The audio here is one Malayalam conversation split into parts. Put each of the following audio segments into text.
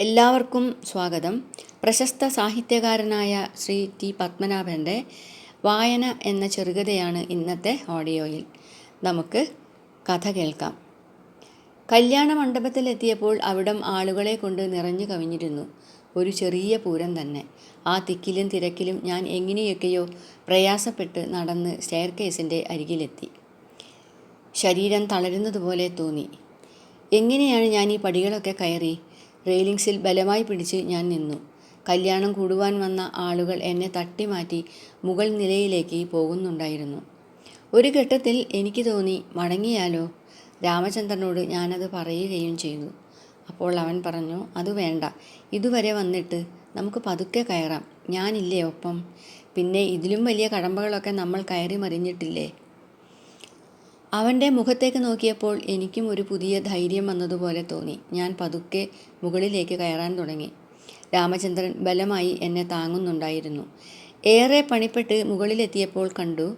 എല്ലാവർക്കും സ്വാഗതം. പ്രശസ്ത സാഹിത്യകാരനായ ശ്രീ ടി പത്മനാഭന്റെ വായന എന്ന ചെറുകഥയാണ് ഇന്നത്തെ ഓഡിയോയിൽ. നമുക്ക് കഥ കേൾക്കാം. കല്യാണ മണ്ഡപത്തിലെത്തിയപ്പോൾ അവിടം ആളുകളെ കൊണ്ട് നിറഞ്ഞു കവിഞ്ഞിരുന്നു. ഒരു ചെറിയ പൂരം തന്നെ. ആ തിക്കിലും തിരക്കിലും ഞാൻ എങ്ങനെയൊക്കെയോ പ്രയാസപ്പെട്ട് നടന്ന് സ്റ്റെയർ കേസിന്റെ അരികിലെത്തി. ശരീരം തളരുന്നതുപോലെ തോന്നി. എങ്ങനെയാണ് ഞാൻ ഈ പടികളൊക്കെ കയറി? റെയിലിങ്സിൽ ബലമായി പിടിച്ച് ഞാൻ നിന്നു. കല്യാണം കൂടുവാൻ വന്ന ആളുകൾ എന്നെ തട്ടിമാറ്റി മുകൾ നിലയിലേക്ക് പോകുന്നുണ്ടായിരുന്നു. ഒരു ഘട്ടത്തിൽ എനിക്ക് തോന്നി മടങ്ങിയാലോ? രാമചന്ദ്രനോട് ഞാനത് പറയുകയും ചെയ്തു. അപ്പോൾ അവൻ പറഞ്ഞു അത് വേണ്ട. ഇതുവരെ വന്നിട്ട് നമുക്ക് പതുക്കെ കയറാം. ഞാനില്ലേ ഒപ്പം? പിന്നെ ഇതിലും വലിയ കടമ്പകളൊക്കെ നമ്മൾ കയറി മറിഞ്ഞിട്ടില്ലേ? അവന്റെ മുഖത്തേക്ക് നോക്കിയപ്പോൾ എനിക്കും ഒരു പുതിയ ധൈര്യം വന്നതുപോലെ തോന്നി. ഞാൻ പതുക്കെ മുകളിലേക്ക് കയറാൻ തുടങ്ങി. രാമചന്ദ്രൻ ബലമായി എന്നെ താങ്ങുന്നുണ്ടായിരുന്നു. ഏറെ പണിപ്പെട്ട് മുകളിലെത്തിയപ്പോൾ കണ്ടു.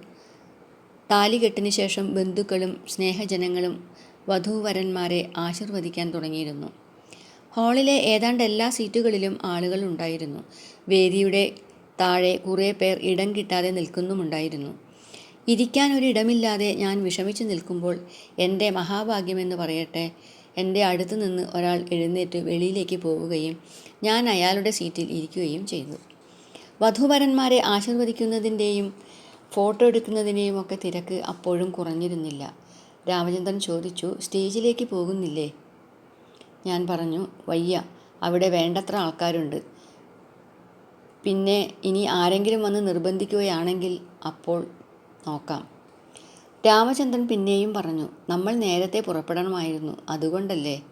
താലികെട്ടിന് ശേഷം ബന്ധുക്കളും സ്നേഹജനങ്ങളും വധൂവരന്മാരെ ആശീർവദിക്കാൻ തുടങ്ങിയിരുന്നു. ഹാളിലെ ഏതാണ്ട് എല്ലാ സീറ്റുകളിലും ആളുകൾ ഉണ്ടായിരുന്നു. വേദിയുടെ താഴെ കുറേ പേർ ഇടം കിട്ടാതെ നിൽക്കുന്നുമുണ്ടായിരുന്നു. ഇരിക്കാൻ ഒരിടമില്ലാതെ ഞാൻ വിഷമിച്ചു നിൽക്കുമ്പോൾ എന്റെ മഹാഭാഗ്യമെന്ന് പറയട്ടെ. എന്റെ അടുത്ത് നിന്ന് ഒരാൾ എഴുന്നേറ്റ് വെളിയിലേക്ക് പോവുകയും ഞാൻ അയാളുടെ സീറ്റിൽ ഇരിക്കുകയും ചെയ്തു. വധുവരന്മാരെ ആശീർവദിക്കുന്നതിന്റെയും ഫോട്ടോ എടുക്കുന്നതിന്റെയും ഒക്കെ തിരക്ക് അപ്പോഴും കുറഞ്ഞിരുന്നില്ല. രാമചന്ദ്രൻ ചോദിച്ചു സ്റ്റേജിലേക്ക് പോകുന്നില്ലേ? ഞാൻ പറഞ്ഞു വയ്യ അവിടെ വേണ്ടത്ര ആൾക്കാരുണ്ട്. പിന്നെ ഇനി ആരെങ്കിലും വന്ന് നിർബന്ധിക്കുകയാണെങ്കിൽ അപ്പോൾ നോക്കാം. രാമചന്ദ്രൻ പിന്നെയും പറഞ്ഞു നമ്മൾ നേരത്തെ പുറപ്പെടണമായിരുന്നു അതുകൊണ്ടല്ലേ?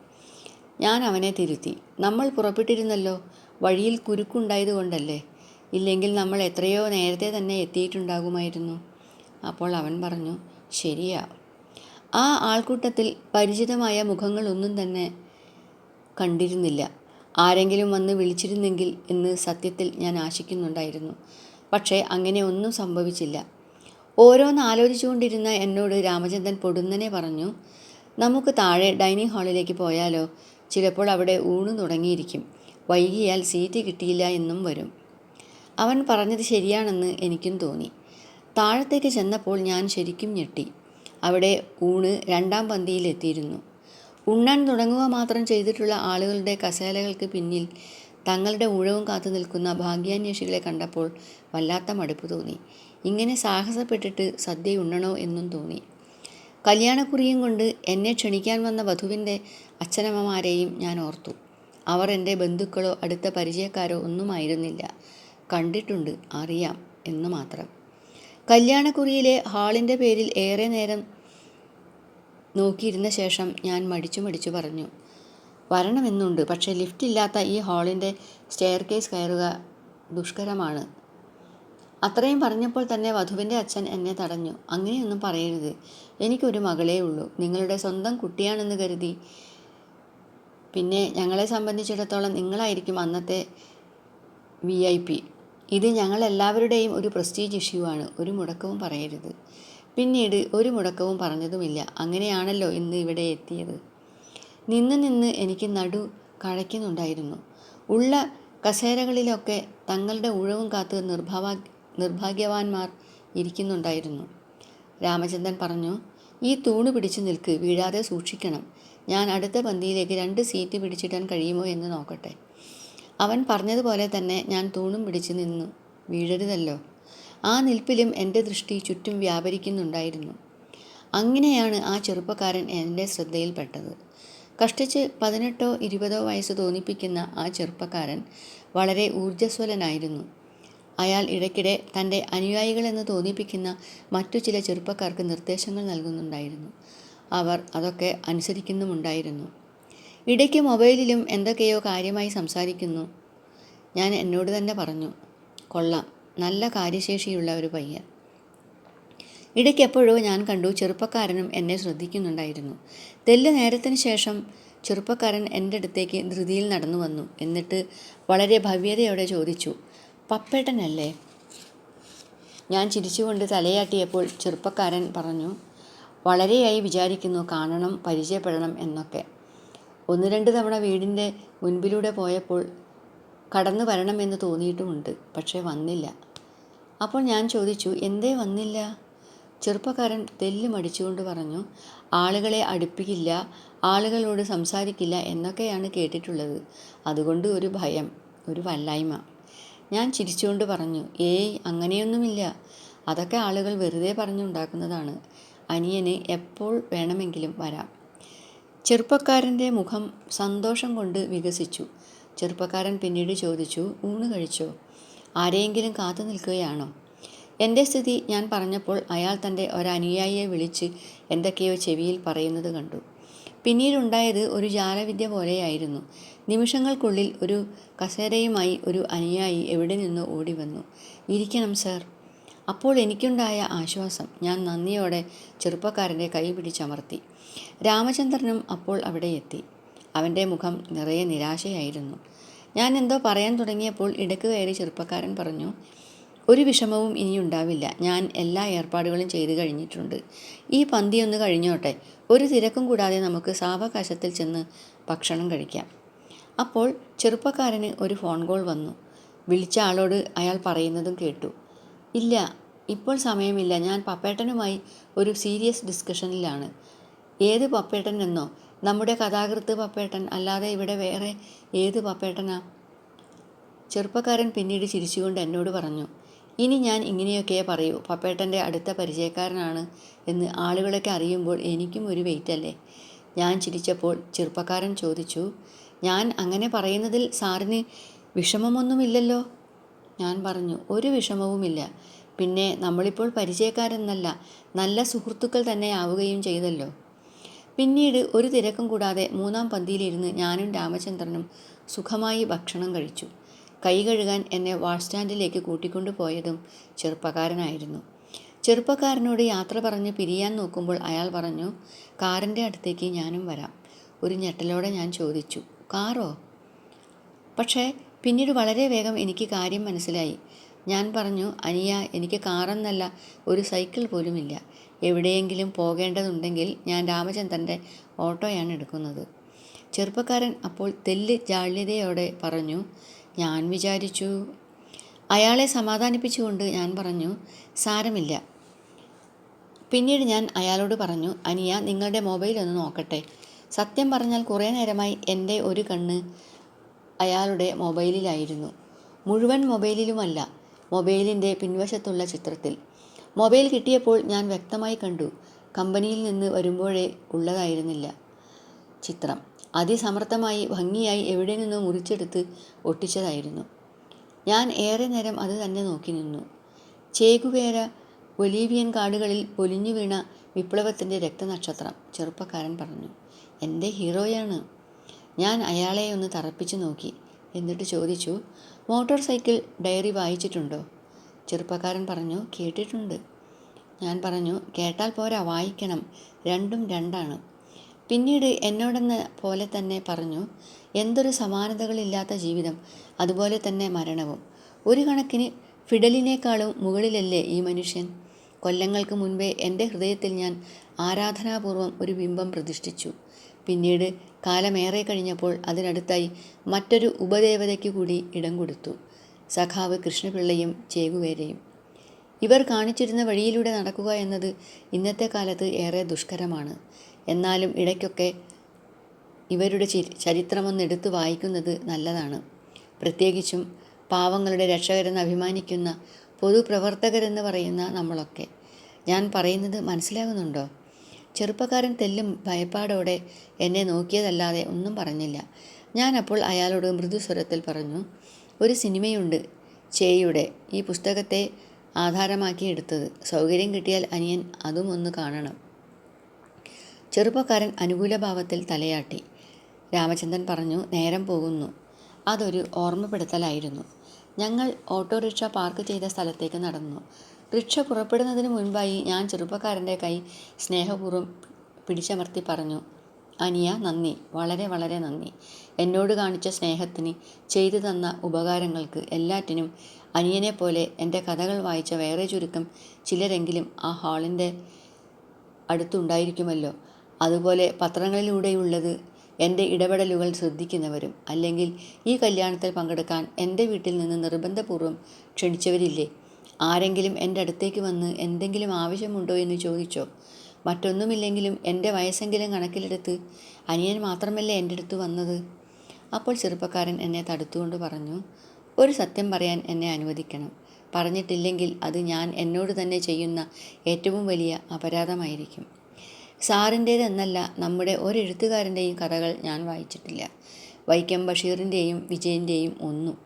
ഞാൻ അവനെ തിരുത്തി. നമ്മൾ പുറപ്പെട്ടിരുന്നല്ലോ വഴിയിൽ കുരുക്കുണ്ടായതുകൊണ്ടല്ലേ ഇല്ലെങ്കിൽ നമ്മൾ എത്രയോ നേരത്തെ തന്നെ എത്തിയിട്ടുണ്ടാകുമായിരുന്നു. അപ്പോൾ അവൻ പറഞ്ഞു ശരിയാ. ആ ആൾക്കൂട്ടത്തിൽ പരിചിതമായ മുഖങ്ങളൊന്നും തന്നെ കണ്ടിരുന്നില്ല. ആരെങ്കിലും വന്ന് വിളിച്ചിരുന്നെങ്കിൽ എന്ന് സത്യത്തിൽ ഞാൻ ആശിക്കുന്നുണ്ടായിരുന്നു. പക്ഷേ അങ്ങനെ ഒന്നും സംഭവിച്ചില്ല. ഓരോന്ന് ആലോചിച്ചുകൊണ്ടിരുന്ന എന്നോട് രാമചന്ദ്രൻ പൊടുന്നനെ പറഞ്ഞു നമുക്ക് താഴെ ഡൈനിങ് ഹാളിലേക്ക് പോയാലോ? ചിലപ്പോൾ അവിടെ ഊണ് തുടങ്ങിയിരിക്കും. വൈകിയാൽ സീറ്റ് കിട്ടിയില്ല എന്നും വരും അവൻ പറഞ്ഞത് ശരിയാണെന്ന് എനിക്കും തോന്നി. താഴത്തേക്ക് ചെന്നപ്പോൾ ഞാൻ ശരിക്കും ഞെട്ടി. അവിടെ ഊണ് രണ്ടാം പന്തിയിലെത്തിയിരുന്നു. ഉണ്ണാൻ തുടങ്ങുക മാത്രം ചെയ്തിട്ടുള്ള ആളുകളുടെ കസേലകൾക്ക് പിന്നിൽ തങ്ങളുടെ ഊഴവും കാത്തു നിൽക്കുന്ന ഭാഗ്യാന്വേഷികളെ കണ്ടപ്പോൾ വല്ലാത്ത മടുപ്പ് തോന്നി. ഇങ്ങനെ സാഹസപ്പെട്ടിട്ട് സദ്യ ഉണ്ണണോ എന്നും തോന്നി. കല്യാണക്കുറിയും കൊണ്ട് എന്നെ ക്ഷണിക്കാൻ വന്ന വധുവിന്റെ അച്ഛനമ്മമാരെയും ഞാൻ ഓർത്തു. അവർ എന്റെ ബന്ധുക്കളോ അടുത്ത പരിചയക്കാരോ ഒന്നുമായിരുന്നില്ല. കണ്ടിട്ടുണ്ട് അറിയാം എന്ന് മാത്രം. കല്യാണക്കുറിയിലെ ഹാളിന്റെ പേരിൽ ഏറെ നേരം നോക്കിയിരുന്ന ശേഷം ഞാൻ മടിച്ചു മടിച്ചു പറഞ്ഞു. വരണമെന്നുണ്ട്. പക്ഷേ ലിഫ്റ്റ് ഇല്ലാത്ത ഈ ഹാളിന്റെ സ്റ്റെയർ കേസ് കയറുക ദുഷ്കരമാണ്. അത്രയും പറഞ്ഞപ്പോൾ തന്നെ വധുവിന്റെ അച്ഛൻ എന്നെ തടഞ്ഞു. അങ്ങനെയൊന്നും പറയരുത്. എനിക്കൊരു മകളേ ഉള്ളൂ. നിങ്ങളുടെ സ്വന്തം കുട്ടിയാണെന്ന് കരുതി. പിന്നെ ഞങ്ങളെ സംബന്ധിച്ചിടത്തോളം നിങ്ങളായിരിക്കും അന്നത്തെ വി ഐ പി. ഇത് ഞങ്ങളെല്ലാവരുടെയും ഒരു പ്രസ്റ്റീജ് ഇഷ്യൂ ആണ്. ഒരു മുടക്കവും പറയരുത്. പിന്നീട് ഒരു മുടക്കവും പറഞ്ഞതുമില്ല. അങ്ങനെയാണല്ലോ ഇന്ന് ഇവിടെ എത്തിയത്. നിന്ന് നിന്ന് എനിക്ക് നടു കഴയ്ക്കുന്നുണ്ടായിരുന്നു. ഉള്ള കസേരകളിലൊക്കെ തങ്ങളുടെ ഉഴവും കാത്ത് നിർഭാവ നിർഭാഗ്യവാന്മാർ ഇരിക്കുന്നുണ്ടായിരുന്നു. രാമചന്ദ്രൻ പറഞ്ഞു ഈ തൂണ് പിടിച്ചു നിൽക്ക് വീഴാതെ സൂക്ഷിക്കണം. ഞാൻ അടുത്ത പന്തിയിലേക്ക് രണ്ട് സീറ്റ് പിടിച്ചിടാൻ കഴിയുമോ എന്ന് നോക്കട്ടെ. അവൻ പറഞ്ഞതുപോലെ തന്നെ ഞാൻ തൂണും പിടിച്ചു നിന്നു വീഴരുതല്ലോ. ആ നിൽപ്പിലും എന്റെ ദൃഷ്ടി ചുറ്റും വ്യാപരിക്കുന്നുണ്ടായിരുന്നു. അങ്ങനെയാണ് ആ ചെറുപ്പക്കാരൻ എന്റെ ശ്രദ്ധയിൽപ്പെട്ടത്. കഷ്ടിച്ച് പതിനെട്ടോ ഇരുപതോ വയസ്സ് തോന്നിപ്പിക്കുന്ന ആ ചെറുപ്പക്കാരൻ വളരെ ഊർജസ്വലനായിരുന്നു. അയാൾ ഇടയ്ക്കിടെ തന്റെ അനുയായികളെന്ന് തോന്നിപ്പിക്കുന്ന മറ്റു ചില ചെറുപ്പക്കാർക്ക് നിർദ്ദേശങ്ങൾ നൽകുന്നുണ്ടായിരുന്നു. അവർ അതൊക്കെ അനുസരിക്കുന്നുമുണ്ടായിരുന്നു. ഇടയ്ക്ക് മൊബൈലിലും എന്തൊക്കെയോ കാര്യമായി സംസാരിക്കുന്നു. ഞാൻ എന്നോട് തന്നെ പറഞ്ഞു കൊള്ളാം നല്ല കാര്യശേഷിയുള്ള ഒരു പയ്യൻ. ഇടയ്ക്ക് എപ്പോഴോ ഞാൻ കണ്ടു ചെറുപ്പക്കാരനും എന്നെ ശ്രദ്ധിക്കുന്നുണ്ടായിരുന്നു. തെല്ല് നേരത്തിന് ശേഷം ചെറുപ്പക്കാരൻ എന്റെ അടുത്തേക്ക് ധൃതിയിൽ നടന്നു വന്നു. എന്നിട്ട് വളരെ ഭവ്യതയോടെ ചോദിച്ചു പപ്പേട്ടനല്ലേ? ഞാൻ ചിരിച്ചുകൊണ്ട് തലയാട്ടിയപ്പോൾ ചെറുപ്പക്കാരൻ പറഞ്ഞു വളരെയായി വിചാരിക്കുന്നു കാണണം പരിചയപ്പെടണം എന്നൊക്കെ. ഒന്ന് രണ്ട് തവണ വീടിന്റെ മുൻപിലൂടെ പോയപ്പോൾ കടന്നു വരണമെന്ന് തോന്നിയിട്ടുമുണ്ട് പക്ഷേ വന്നില്ല. അപ്പോൾ ഞാൻ ചോദിച്ചു എന്തേ വന്നില്ല? ചെറുപ്പക്കാരൻ തെല്ല് മടിച്ചുകൊണ്ട് പറഞ്ഞു ആളുകളെ അടുപ്പിക്കില്ല ആളുകളോട് സംസാരിക്കില്ല എന്നൊക്കെയാണ് കേട്ടിട്ടുള്ളത്. അതുകൊണ്ട് ഒരു ഭയം ഒരു വല്ലായ്മ. ഞാൻ ചിരിച്ചുകൊണ്ട് പറഞ്ഞു ഏയ് അങ്ങനെയൊന്നുമില്ല. അതൊക്കെ ആളുകൾ വെറുതെ പറഞ്ഞുണ്ടാക്കുന്നതാണ്. അനിയന് എപ്പോൾ വേണമെങ്കിലും വരാം. ചെറുപ്പക്കാരന്റെ മുഖം സന്തോഷം കൊണ്ട് വികസിച്ചു. ചെറുപ്പക്കാരൻ പിന്നീട് ചോദിച്ചു ഊണ് കഴിച്ചോ? ആരെയെങ്കിലും കാത്തു നിൽക്കുകയാണോ? എന്റെ സ്ഥിതി ഞാൻ പറഞ്ഞപ്പോൾ അയാൾ തന്റെ ഒരനുയായിയെ വിളിച്ച് എന്തൊക്കെയോ ചെവിയിൽ പറയുന്നത് കണ്ടു. പിന്നീടുണ്ടായത് ഒരു ജാലവിദ്യ പോലെയായിരുന്നു. നിമിഷങ്ങൾക്കുള്ളിൽ ഒരു കസേരയുമായി ഒരു അനുയായി എവിടെ നിന്നോ ഓടി വന്നു. ഇരിക്കണം സർ. അപ്പോൾ എനിക്കുണ്ടായ ആശ്വാസം ഞാൻ നന്ദിയോടെ ചെറുപ്പക്കാരന്റെ കൈ പിടിച്ചമർത്തി രാമചന്ദ്രനും അപ്പോൾ അവിടെ എത്തി. അവന്റെ മുഖം നിറയെ നിരാശയായിരുന്നു. ഞാൻ എന്തോ പറയാൻ തുടങ്ങിയപ്പോൾ ഇടയ്ക്ക് കയറി ചെറുപ്പക്കാരൻ പറഞ്ഞു ഒരു വിഷമവും ഇനിയുണ്ടാവില്ല. ഞാൻ എല്ലാ ഏർപ്പാടുകളും ചെയ്തു കഴിഞ്ഞിട്ടുണ്ട്. ഈ പന്തി ഒന്ന് കഴിഞ്ഞോട്ടെ. ഒരു തിരക്കും കൂടാതെ നമുക്ക് സാവകാശത്തിൽ ചെന്ന് ഭക്ഷണം കഴിക്കാം. അപ്പോൾ ചെറുപ്പക്കാരന് ഒരു ഫോൺ കോൾ വന്നു. വിളിച്ച ആളോട് അയാൾ പറയുന്നതും കേട്ടു. ഇല്ല ഇപ്പോൾ സമയമില്ല. ഞാൻ പപ്പേട്ടനുമായി ഒരു സീരിയസ് ഡിസ്കഷനിലാണ്. ഏത് പപ്പേട്ടൻ എന്നോ? നമ്മുടെ കഥാകൃത്ത് പപ്പേട്ടൻ അല്ലാതെ ഇവിടെ വേറെ ഏത് പപ്പേട്ടനാ? ചെറുപ്പക്കാരൻ പിന്നീട് ചിരിച്ചുകൊണ്ട് എന്നോട് പറഞ്ഞു. ഇനി ഞാൻ ഇങ്ങനെയൊക്കെ പറയൂ. പപ്പേട്ടന്റെ അടുത്ത പരിചയക്കാരനാണ് എന്ന് ആളുകളൊക്കെ അറിയുമ്പോൾ എനിക്കും ഒരു വെയിറ്റ് അല്ലേ? ഞാൻ ചിരിച്ചപ്പോൾ ചെറുപ്പക്കാരൻ ചോദിച്ചു ഞാൻ അങ്ങനെ പറയുന്നതിൽ സാറിന് വിഷമമൊന്നുമില്ലല്ലോ? ഞാൻ പറഞ്ഞു ഒരു വിഷമവുമില്ല. പിന്നെ നമ്മളിപ്പോൾ പരിചയക്കാരെന്നല്ല നല്ല സുഹൃത്തുക്കൾ തന്നെ ആവുകയും ചെയ്തല്ലോ. പിന്നീട് ഒരു തിരക്കും കൂടാതെ മൂന്നാം പന്തിയിലിരുന്ന് ഞാനും രാമചന്ദ്രനും സുഖമായി ഭക്ഷണം കഴിച്ചു. കൈ കഴുകാൻ എന്നെ വാഷ് സ്റ്റാൻഡിലേക്ക് കൂട്ടിക്കൊണ്ടു പോയതും ചെറുപ്പക്കാരനായിരുന്നു. ചെറുപ്പക്കാരനോട് യാത്ര പറഞ്ഞ് പിരിയാൻ നോക്കുമ്പോൾ അയാൾ പറഞ്ഞു കാറിന്റെ അടുത്തേക്ക് ഞാനും വരാം. ഒരു ഞെട്ടലോടെ ഞാൻ ചോദിച്ചു കാറോ? പക്ഷേ പിന്നീട് വളരെ വേഗം എനിക്ക് കാര്യം മനസ്സിലായി. ഞാൻ പറഞ്ഞു അനിയ എനിക്ക് കാറെന്നല്ല ഒരു സൈക്കിൾ പോലുമില്ല. എവിടെയെങ്കിലും പോകേണ്ടതുണ്ടെങ്കിൽ ഞാൻ രാമചന്ദ്രന്റെ ഓട്ടോയാണ് എടുക്കുന്നത്. ചെറുപ്പക്കാരൻ അപ്പോൾ തെല്ല് ജാള്യതയോടെ പറഞ്ഞു ഞാൻ വിചാരിച്ചു. അയാളെ സമാധാനിപ്പിച്ചുകൊണ്ട് ഞാൻ പറഞ്ഞു സാരമില്ല. പിന്നീട് ഞാൻ അയാളോട് പറഞ്ഞു അനിയ നിങ്ങളുടെ മൊബൈൽ ഒന്ന് നോക്കട്ടെ. സത്യം പറഞ്ഞാൽ കുറേ നേരമായി എന്റെ ഒരു കണ്ണ് അയാളുടെ മൊബൈലിലായിരുന്നു. മുഴുവൻ മൊബൈലിലുമല്ല മൊബൈലിന്റെ പിൻവശത്തുള്ള ചിത്രത്തിൽ. മൊബൈൽ കിട്ടിയപ്പോൾ ഞാൻ വ്യക്തമായി കണ്ടു കമ്പനിയിൽ നിന്ന് വരുമ്പോഴേ ഉള്ളതായിരുന്നില്ല ചിത്രം. അതിസമർത്ഥമായി ഭംഗിയായി എവിടെ നിന്നോ മുറിച്ചെടുത്ത് ഒട്ടിച്ചതായിരുന്നു. ഞാൻ ഏറെ നേരം അത് തന്നെ നോക്കി നിന്നു. ചേകുവേര ഒലീവിയൻ കാടുകളിൽ പൊലിഞ്ഞു വീണ വിപ്ലവത്തിന്റെ രക്തനക്ഷത്രം ചെറുപ്പക്കാരൻ പറഞ്ഞു എന്റെ ഹീറോയാണ്. ഞാൻ അയാളെ ഒന്ന് തറപ്പിച്ചു നോക്കി. എന്നിട്ട് ചോദിച്ചു മോട്ടോർ സൈക്കിൾ ഡയറി വായിച്ചിട്ടുണ്ടോ? ചെറുപ്പക്കാരൻ പറഞ്ഞു കേട്ടിട്ടുണ്ട്. ഞാൻ പറഞ്ഞു കേട്ടാൽ പോരാ വായിക്കണം. രണ്ടും രണ്ടാണ്. പിന്നീട് എന്നോടെന്ന പോലെ തന്നെ പറഞ്ഞു എന്തൊരു സമാനതകളില്ലാത്ത ജീവിതം അതുപോലെ തന്നെ മരണവും. ഒരു കണക്കിന് ഫിഡലിനേക്കാളും മുകളിലല്ലേ ഈ മനുഷ്യൻ? കൊല്ലങ്ങൾക്ക് മുൻപേ എന്റെ ഹൃദയത്തിൽ ഞാൻ ആരാധനാപൂർവം ഒരു ബിംബം പ്രതിഷ്ഠിച്ചു. പിന്നീട് കാലമേറെ കഴിഞ്ഞപ്പോൾ അതിനടുത്തായി മറ്റൊരു ഉപദേവതയ്ക്ക് കൂടി ഇടം കൊടുത്തു സഖാവ് കൃഷ്ണപിള്ളയും ചേകുവേരയും ഇവർ കാണിച്ചിരുന്ന വഴിയിലൂടെ നടക്കുക എന്നത് ഇന്നത്തെ കാലത്ത് ഏറെ ദുഷ്കരമാണ്. എന്നാലും ഇടയ്ക്കൊക്കെ ഇവരുടെ ചരിത്രമൊന്ന് എടുത്തു വായിക്കുന്നത് നല്ലതാണ്. പ്രത്യേകിച്ചും പാവങ്ങളുടെ രക്ഷകരെന്ന് അഭിമാനിക്കുന്ന പൊതുപ്രവർത്തകരെന്ന് പറയുന്ന നമ്മളൊക്കെ. ഞാൻ പറയുന്നത് മനസ്സിലാകുന്നുണ്ടോ? ചെറുപ്പക്കാരൻ തെല്ലും ഭയപ്പാടോടെ എന്നെ നോക്കിയതല്ലാതെ ഒന്നും പറഞ്ഞില്ല. ഞാൻ അപ്പോൾ അയാളോട് മൃദുസ്വരത്തിൽ പറഞ്ഞു ഒരു സിനിമയുണ്ട് ചേയുടെ ഈ പുസ്തകത്തെ ആധാരമാക്കി എടുത്തത് സൗകര്യം കിട്ടിയാൽ അനിയൻ അതും ഒന്ന് കാണണം. ചെറുപ്പക്കാരൻ അനുകൂലഭാവത്തിൽ തലയാട്ടി. രാമചന്ദ്രൻ പറഞ്ഞു നേരം പോകുന്നു. അതൊരു ഓർമ്മപ്പെടുത്തലായിരുന്നു. ഞങ്ങൾ ഓട്ടോറിക്ഷ പാർക്ക് ചെയ്ത സ്ഥലത്തേക്ക് നടന്നു. റിക്ഷ പുറപ്പെടുന്നതിന് മുൻപായി ഞാൻ ചെറുപ്പക്കാരന്റെ കൈ സ്നേഹപൂർവം പിടിച്ചമർത്തി പറഞ്ഞു അനിയ നന്ദി. വളരെ വളരെ നന്ദി. എന്നോട് കാണിച്ച സ്നേഹത്തിന് ചെയ്തു തന്ന ഉപകാരങ്ങൾക്ക് എല്ലാറ്റിനും അനിയനെ പോലെ എന്റെ കഥകൾ വായിച്ച വേറെ ചുരുക്കം ചിലരെങ്കിലും ആ ഹാളിന്റെ അടുത്തുണ്ടായിരിക്കുമല്ലോ. അതുപോലെ പത്രങ്ങളിലൂടെയുള്ളത് എന്റെ ഇടപെടലുകൾ ശ്രദ്ധിക്കുന്നവരും അല്ലെങ്കിൽ ഈ കല്യാണത്തിൽ പങ്കെടുക്കാൻ എന്റെ വീട്ടിൽ നിന്ന് നിർബന്ധപൂർവം ക്ഷണിച്ചവരില്ലേ? ആരെങ്കിലും എന്റെ അടുത്തേക്ക് വന്ന് എന്തെങ്കിലും ആവശ്യമുണ്ടോ എന്ന് ചോദിച്ചോ? മറ്റൊന്നുമില്ലെങ്കിലും എന്റെ വയസ്സെങ്കിലും കണക്കിലെടുത്ത് അനിയൻ മാത്രമല്ലേ എന്റെ അടുത്ത് വന്നത്? അപ്പോൾ ചെറുപ്പക്കാരൻ എന്നെ തടുത്തുകൊണ്ട് പറഞ്ഞു ഒരു സത്യം പറയാൻ എന്നെ അനുവദിക്കണം. പറഞ്ഞിട്ടില്ലെങ്കിൽ അത് ഞാൻ എന്നോട് തന്നെ ചെയ്യുന്ന ഏറ്റവും വലിയ അപരാധമായിരിക്കും. സാറിന്റേതെന്നല്ല നമ്മുടെ ഒരെഴുത്തുകാരന്റെയും കഥകൾ ഞാൻ വായിച്ചിട്ടില്ല. വൈക്കം ബഷീറിന്റെയും വിജയന്റെയും ഒന്നും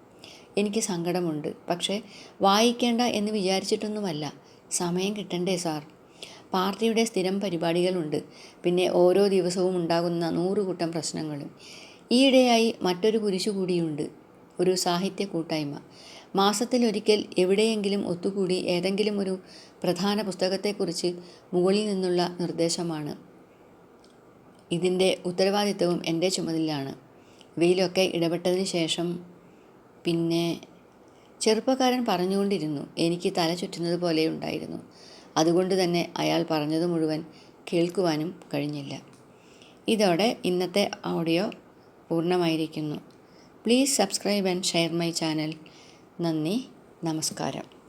എനിക്ക് സങ്കടമുണ്ട്. പക്ഷേ വായിക്കേണ്ട എന്ന് വിചാരിച്ചിട്ടൊന്നുമല്ല. സമയം കിട്ടണ്ടേ സാർ? പാർട്ടിയുടെ സ്ഥിരം പരിപാടികളുണ്ട്. പിന്നെ ഓരോ ദിവസവും ഉണ്ടാകുന്ന നൂറുകൂട്ടം പ്രശ്നങ്ങളും. ഈയിടെയായി മറ്റൊരു കുരിശു കൂടിയുണ്ട് ഒരു സാഹിത്യ കൂട്ടായ്മ. മാസത്തിലൊരിക്കൽ എവിടെയെങ്കിലും ഒത്തുകൂടി ഏതെങ്കിലും ഒരു പ്രധാന പുസ്തകത്തെക്കുറിച്ച് മുകളിൽ നിന്നുള്ള നിർദ്ദേശമാണ്. ഇതിന്റെ ഉത്തരവാദിത്വവും എന്റെ ചുമതലയാണ് ഇവയിലൊക്കെ ഇടപെട്ടതിന് ശേഷം പിന്നെ ചെറുപ്പക്കാരൻ പറഞ്ഞുകൊണ്ടിരുന്നു എനിക്ക് തല ചുറ്റുന്നത് പോലെ ഉണ്ടായിരുന്നു. അതുകൊണ്ട് തന്നെ അയാൾ പറഞ്ഞത് മുഴുവൻ കേൾക്കുവാനും കഴിഞ്ഞില്ല. ഇതോടെ ഇന്നത്തെ audio പൂർണമായിരിക്കുന്നു. Please subscribe and share my channel. നന്ദി നമസ്കാരം.